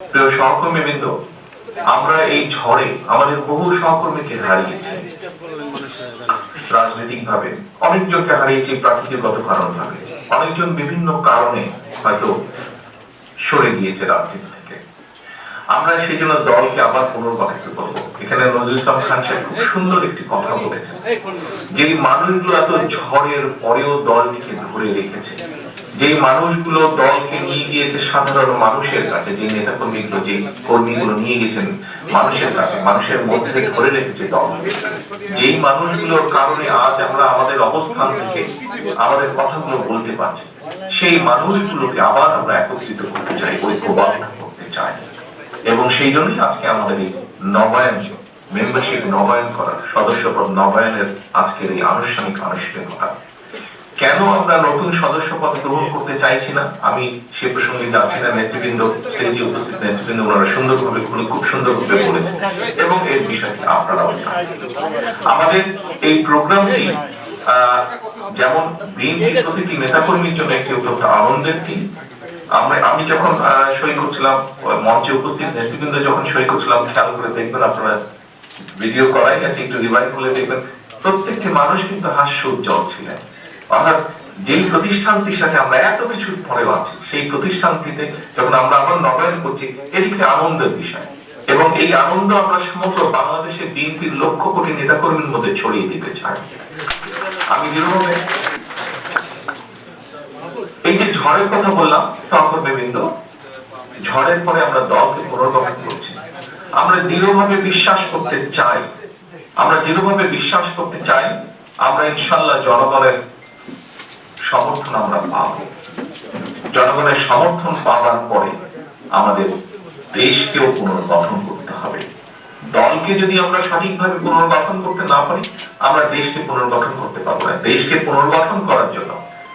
প্রিয় সহকর্মীবৃন্দ আমরা এই ঝড়ে আমাদের বহু সহকর্মীকে হারিয়েছি। রাজনৈতিক ভাবে অনেকজনকে হারিয়েছি প্রাকৃতিকগত কারণ ভাবে অনেকজন বিভিন্ন কারণে হয়তো সরে গিয়েছে রাজনীতি থেকে। আমরা সেই জন্য দলকে আবার পুনর্গঠিত করব। এখানে নজরুল ইসলাম খান সাহেব খুব সুন্দর একটি কথা বলেছেন। যে মানুষগুলো এত ঝড়ের পরেও দলটিকে ধরে রেখেছে যে মানুষগুলো দলকে নিয়ে গিয়েছে সাধারণ মানুষের কাছে, যে নেতা কর্মীগুলো, যে কর্মীগুলো নিয়ে গেছেন মানুষের কাছে, মানুষের মধ্যে ধরে রেখেছে দল। যেই মানুষগুলোর কারণে আজ আমরা আমাদের অবস্থান থেকে আমাদের কথাগুলো বলতে পারছি, সেই মানুষগুলোকে আবার আমরা একত্রিত করতে চাই, ঐক্যবদ্ধ করতে চাই। এবং সেই জন্যই আজকে আমাদের এই নবায়ন মেম্বারশিপ নবায়ন করার, সদস্যপদ নবায়নের আজকের এই আনুষ্ঠানিক আনুষ্ঠানিকতা। কেন আমরা নতুন সদস্য পদ গ্রহণ করতে চাইছি না? আমি সে প্রসঙ্গে যাচ্ছি না। নেতৃবৃন্দ, স্টেজে উপস্থিত নেতৃবৃন্দ, ওনারা সুন্দরভাবে খুলে, খুব সুন্দরভাবে বলেছেন। এবং এর বিষয়টি আপনারাও আমাদের এই প্রোগ্রামটি যেমন বিএনপির প্রতিটি নেতাকর্মীর জন্য একটি অত্যন্ত আনন্দের দিন। আমরা, আমি যখন সই করছিলাম, মঞ্চে উপস্থিত নেতৃবৃন্দ যখন সই করছিলাম, খেয়াল করে দেখবেন আপনারা ভিডিও করাই গেছে, একটু রিভাইভ করলে দেখবেন, প্রত্যেকটি মানুষ কিন্তু হাস্য উজ্জ্বল ছিলেন। অর্থাৎ যেই প্রতিষ্ঠানটির সাথে আমরা এত কিছুর পরেও আছি, সেই প্রতিষ্ঠানটিতে যখন আমরা আবার নবায়ন করছি, এটি একটি আনন্দের বিষয়। এবং এই আনন্দ আমরা সমগ্র বাংলাদেশের বিএনপির লক্ষ কোটি নেতাকর্মীর মধ্যে ছড়িয়ে দিতে চাই। আমি দৃঢ়ভাবে এই যে ঝড়ের কথা বললাম সহকর্মীবৃন্দ ঝড়ের পরে আমরা দলকে পুনর্গঠন করছি। আমরা দৃঢ়ভাবে বিশ্বাস করতে চাই। আমরা দৃঢ়ভাবে বিশ্বাস করতে চাই, আমরা ইনশাল্লাহ জনগণের সমর্থন আমরা পাব। জনগণের সমর্থন পাওয়ার পরে আমাদের দেশকেও পুনর্গঠন করতে হবে। দলকে যদি আমরা সঠিকভাবে পুনর্গঠন করতে না পারি, আমরা দেশকে পুনর্গঠন করতে পারব না। দেশকে পুনর্গঠন করার জন্য,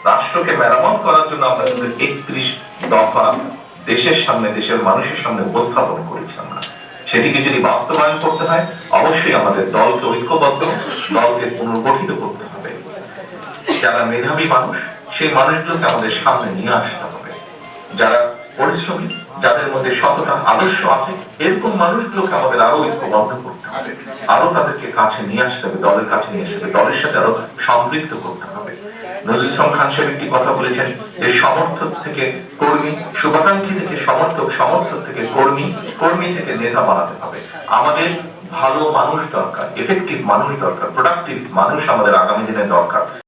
রাষ্ট্রকে মেরামত করার জন্য আমরা কিন্তু একত্রিশ দফা দেশের সামনে, দেশের মানুষের সামনে উপস্থাপন করেছি আমরা। সেটিকে যদি বাস্তবায়ন করতে হয়, অবশ্যই আমাদের দলকে ঐক্যবদ্ধ, দলকে পুনর্গঠিত করতে হবে। যারা মেধাবী মানুষ, সেই মানুষগুলোকে আমাদের সামনে নিয়ে আসতে হবে। যারা পরিশ্রমী, যাদের মধ্যে সততা আদর্শ আছে, এরকম মানুষগুলোকে আমাদের আরও ঐক্যবদ্ধ করতে হবে। আরও তাদেরকে কাছে নিয়ে আসতে হবে, দলের কাছে নিয়ে আসতে হবে, দলের সাথে আরও সম্পৃক্ত করতে হবে। নজরুল ইসলাম খান সাহেব একটি কথা বলেছেন যে, সমর্থক থেকে কর্মী, শুভাকাঙ্ক্ষী থেকে সমর্থক সমর্থক থেকে কর্মী কর্মী থেকে নেতা বানাতে হবে। আমাদের ভালো মানুষ দরকার এফেক্টিভ মানুষ দরকার প্রোডাক্টিভ মানুষ আমাদের আগামী দিনে দরকার।